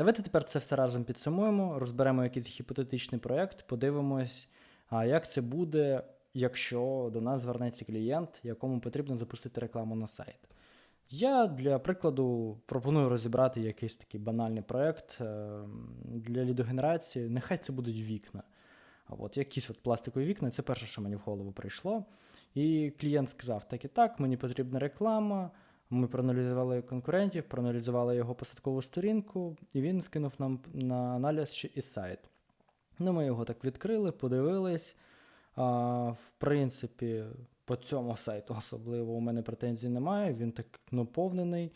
Давайте тепер це все разом підсумуємо, розберемо якийсь гіпотетичний проєкт, подивимось, як це буде, якщо до нас звернеться клієнт, якому потрібно запустити рекламу на сайт. Я для прикладу пропоную розібрати якийсь такий банальний проєкт е, для лідогенерації. Нехай це будуть вікна. А от якісь от пластикові вікна, це перше, що мені в голову прийшло. І клієнт сказав: так і так, мені потрібна реклама. Ми проаналізували конкурентів, проаналізували його посадкову сторінку, і він скинув нам на аналіз і сайт. Ну, ми його так відкрили, подивились. А, В принципі, по цьому сайту особливо у мене претензій немає. Він так наповнений,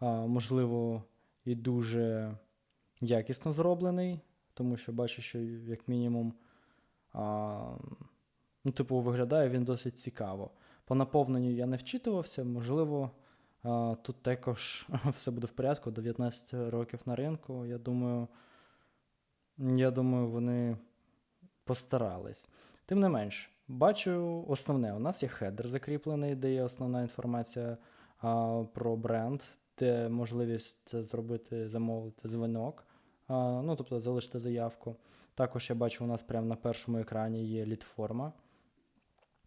а, можливо, і дуже якісно зроблений, тому що бачу, що як мінімум, а, ну, типу, виглядає він досить цікаво. По наповненню я не вчитувався, можливо. Тут також все буде в порядку, 19 років на ринку. Я думаю, я думаю, вони постарались. Тим не менш, бачу основне. У нас є хедер закріплений, де є основна інформація а, про бренд, де можливість зробити, замовити дзвінок, а, ну, тобто залишити заявку. Також я бачу, у нас прямо на першому екрані є лід-форма,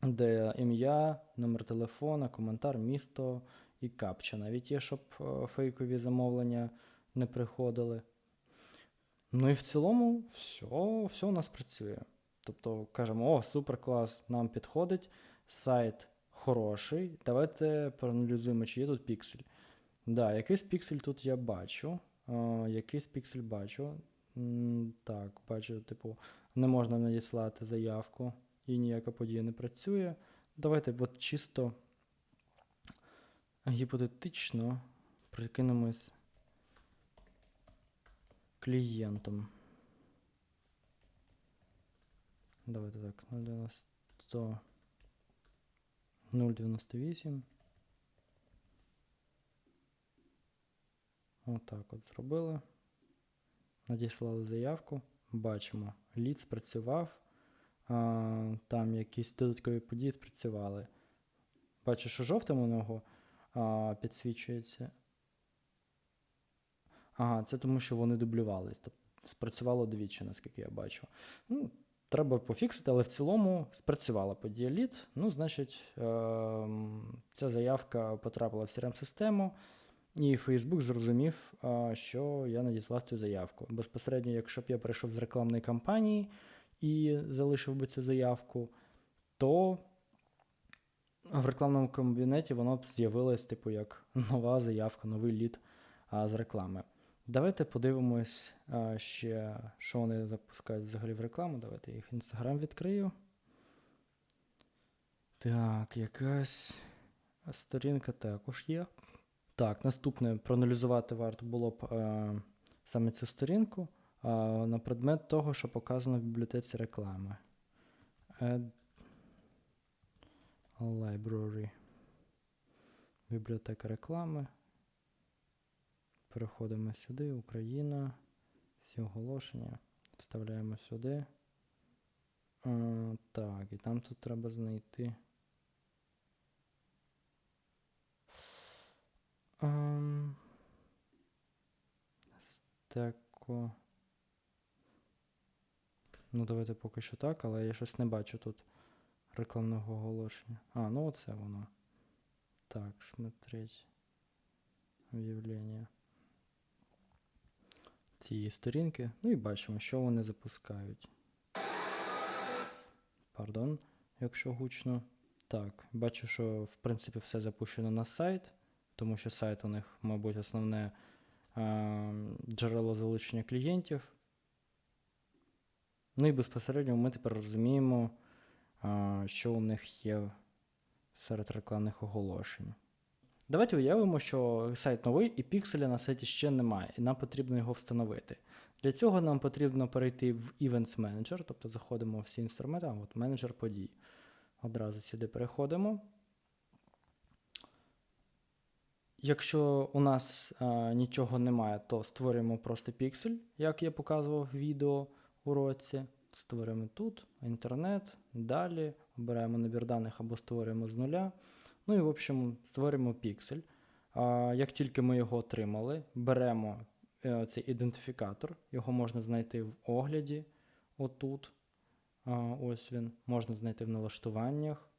де ім'я, номер телефона, коментар, місто і капча. Навіть є, щоб е, фейкові замовлення не приходили. Ну і в цілому, все, все у нас працює. Тобто кажемо, о, супер клас, нам підходить, сайт хороший. Давайте проаналізуємо, чи є тут піксель. Да, якийсь піксель тут я бачу. Е, якийсь піксель бачу. Так, бачу, типу, не можна надіслати заявку і ніяка подія не працює. Давайте от чисто гіпотетично прикинемось клієнтом. Давайте так, 0,90 0,98. Отак от зробили. Надіслали заявку. Бачимо, лід спрацював. Там якісь додаткові події спрацювали. Бачу, що жовтим у нього а, підсвічується. Ага, це тому, що вони дублювались. Тобто спрацювало двічі, наскільки я бачу. Ну, Треба пофіксити, але в цілому спрацювала подія лід. Ну, значить, е- ця заявка потрапила в CRM-систему, і Facebook зрозумів, е що я надіслав цю заявку. Безпосередньо, якщо б я прийшов з рекламної кампанії і залишив би цю заявку, то в рекламному кабінеті воно б з'явилось, типу, як нова заявка, новий лід а, з реклами. Давайте подивимось а, ще, що вони запускають взагалі в рекламу. Давайте їх Інстаграм відкрию. Так, якась сторінка також є. Так, наступне проаналізувати варто було б а, саме цю сторінку а, на предмет того, що показано в бібліотеці реклами. Add Library. Бібліотека реклами. Переходимо сюди, Україна. Всі оголошення. Вставляємо сюди. А, так, і там тут треба знайти. Um, стеко. Ну, давайте поки що так, але я щось не бачу тут рекламного оголошення. А, ну оце воно. Так, смотреть об'явлення цієї сторінки. Ну і бачимо, що вони запускають. Пардон, якщо гучно. Так, бачу, що в принципі все запущено на сайт, тому що сайт у них, мабуть, основне е джерело залучення клієнтів. Ну і безпосередньо ми тепер розуміємо, що у них є серед рекламних оголошень. Давайте уявимо, що сайт новий і пікселя на сайті ще немає, і нам потрібно його встановити. Для цього нам потрібно перейти в Events Manager, тобто заходимо в всі інструменти, а от менеджер подій. Одразу сюди переходимо. Якщо у нас а, нічого немає, то створюємо просто піксель, як я показував в відео уроці. Створюємо тут інтернет, далі обираємо набір даних або створюємо з нуля. Ну і, в общем, створюємо піксель. Як тільки ми його отримали, беремо е, цей ідентифікатор. Його можна знайти в огляді отут. Ось він. Можна знайти в налаштуваннях.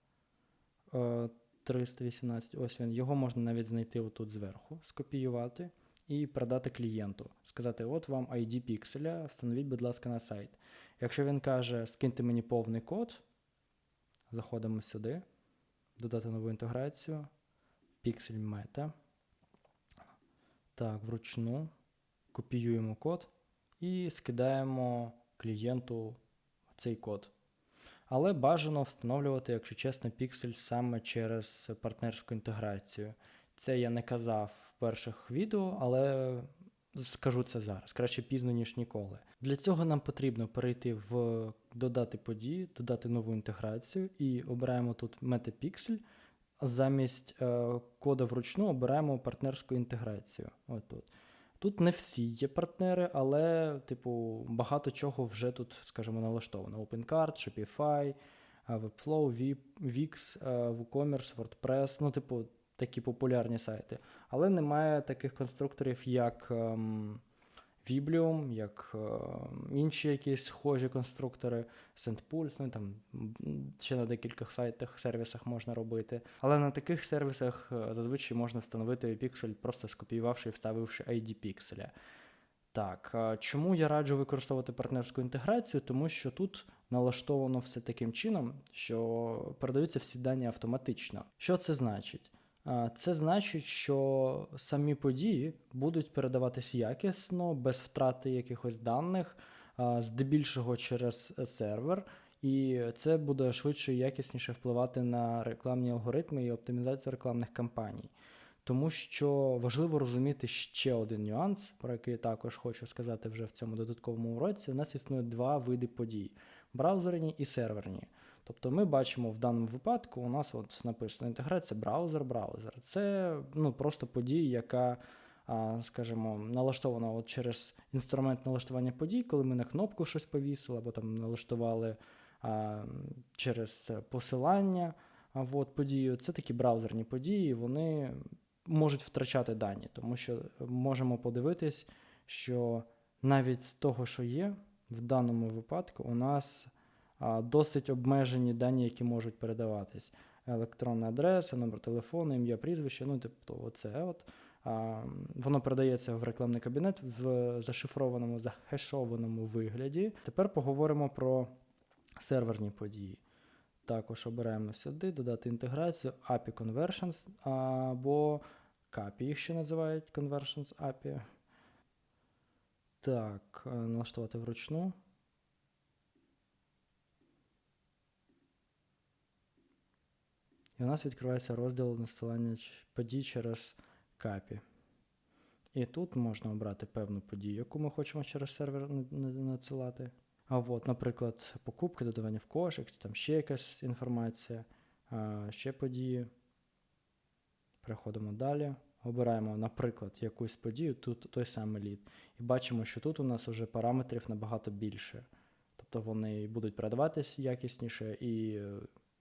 Е, 318, ось він. Його можна навіть знайти отут зверху, скопіювати і продати клієнту. Сказати: от вам ID пікселя, встановіть, будь ласка, на сайт. Якщо він каже, скиньте мені повний код, заходимо сюди, додати нову інтеграцію, піксель мета. Так, вручну копіюємо код і скидаємо клієнту цей код. Але бажано встановлювати, якщо чесно, піксель саме через партнерську інтеграцію. Це я не казав в перших відео, але скажу це зараз. Краще пізно, ніж ніколи. Для цього нам потрібно перейти в додати події, додати нову інтеграцію і обираємо тут MetaPixel. Замість е, кода вручну обираємо партнерську інтеграцію. От тут. Не всі є партнери, але, типу, багато чого вже тут, скажімо, налаштовано. OpenCard, Shopify, е, Webflow, Vip, Wix, е, WooCommerce, WordPress, ну, типу, такі популярні сайти. Але немає таких конструкторів, як ем, Viblium, як ем, інші якісь схожі конструктори, SendPulse, ну там ще на декількох сайтах, сервісах можна робити. Але на таких сервісах е, зазвичай можна встановити піксель, просто скопіювавши і вставивши ID пікселя. Так, чому я раджу використовувати партнерську інтеграцію? Тому що тут налаштовано все таким чином, що передаються всі дані автоматично. Що це значить? Це значить, що самі події будуть передаватись якісно, без втрати якихось даних, здебільшого через сервер, і це буде швидше і якісніше впливати на рекламні алгоритми і оптимізацію рекламних кампаній. Тому що важливо розуміти ще один нюанс, про який я також хочу сказати вже в цьому додатковому уроці. У нас існує два види подій: браузерні і серверні. Тобто ми бачимо в даному випадку, у нас от написано інтеграція браузер-браузер. Це ну, просто подія, яка, скажімо, налаштована от через інструмент налаштування подій, коли ми на кнопку щось повісили, або там налаштували через посилання от, подію. Це такі браузерні події, вони можуть втрачати дані, тому що можемо подивитись, що навіть з того, що є, в даному випадку у нас досить обмежені дані, які можуть передаватись. Електронна адреса, номер телефону, ім'я, прізвище, ну, тобто, оце от. А, воно передається в рекламний кабінет в зашифрованому, захешованому вигляді. Тепер поговоримо про серверні події. Також обираємо сюди, додати інтеграцію, API Conversions або CAPI, їх ще називають Conversions API. Так, е, налаштувати вручну. І у нас відкривається розділ насилання подій через CAPI. І тут можна обрати певну подію, яку ми хочемо через сервер на- на- надсилати. А от, наприклад, покупки, додавання в кошик, там ще якась інформація, ще події. Переходимо далі. Обираємо, наприклад, якусь подію, тут той самий лід. І бачимо, що тут у нас вже параметрів набагато більше. Тобто вони будуть передаватись якісніше і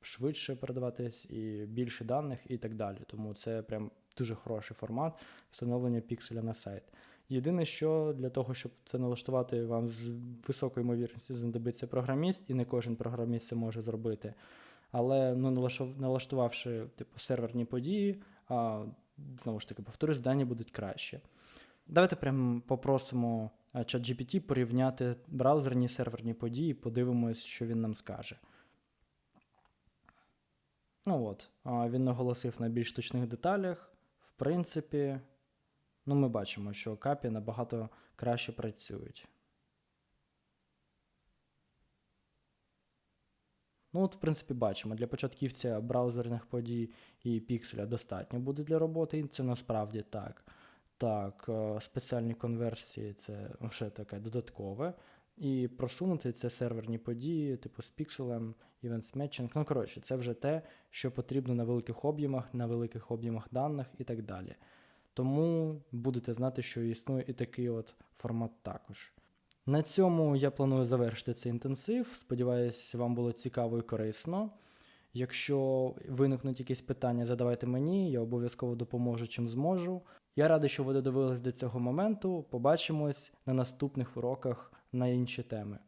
швидше передаватись, і більше даних, і так далі. Тому це прям дуже хороший формат встановлення пікселя на сайт. Єдине, що для того, щоб це налаштувати, вам з високою ймовірністю знадобиться програміст, і не кожен програміст це може зробити. Але ну, налаштувавши типу, серверні події, а, знову ж таки, повторюсь, дані будуть краще. Давайте прям попросимо ChatGPT порівняти браузерні серверні події, подивимось, що він нам скаже. Ну от, він наголосив на більш точних деталях. В принципі, ну, ми бачимо, що капі набагато краще працюють. Ну, от, в принципі, бачимо, для початківця браузерних подій і пікселя достатньо буде для роботи, і це насправді так. Так, е, спеціальні конверсії це вже таке додаткове. І просунути це серверні події, типу з пікселем, events matching. Ну, коротше, це вже те, що потрібно на великих об'ємах, на великих об'ємах даних і так далі. Тому будете знати, що існує і такий от формат також. На цьому я планую завершити цей інтенсив. Сподіваюсь, вам було цікаво і корисно. Якщо виникнуть якісь питання, задавайте мені, я обов'язково допоможу чим зможу. Я радий, що ви додивились до цього моменту. Побачимось на наступних уроках на інші теми.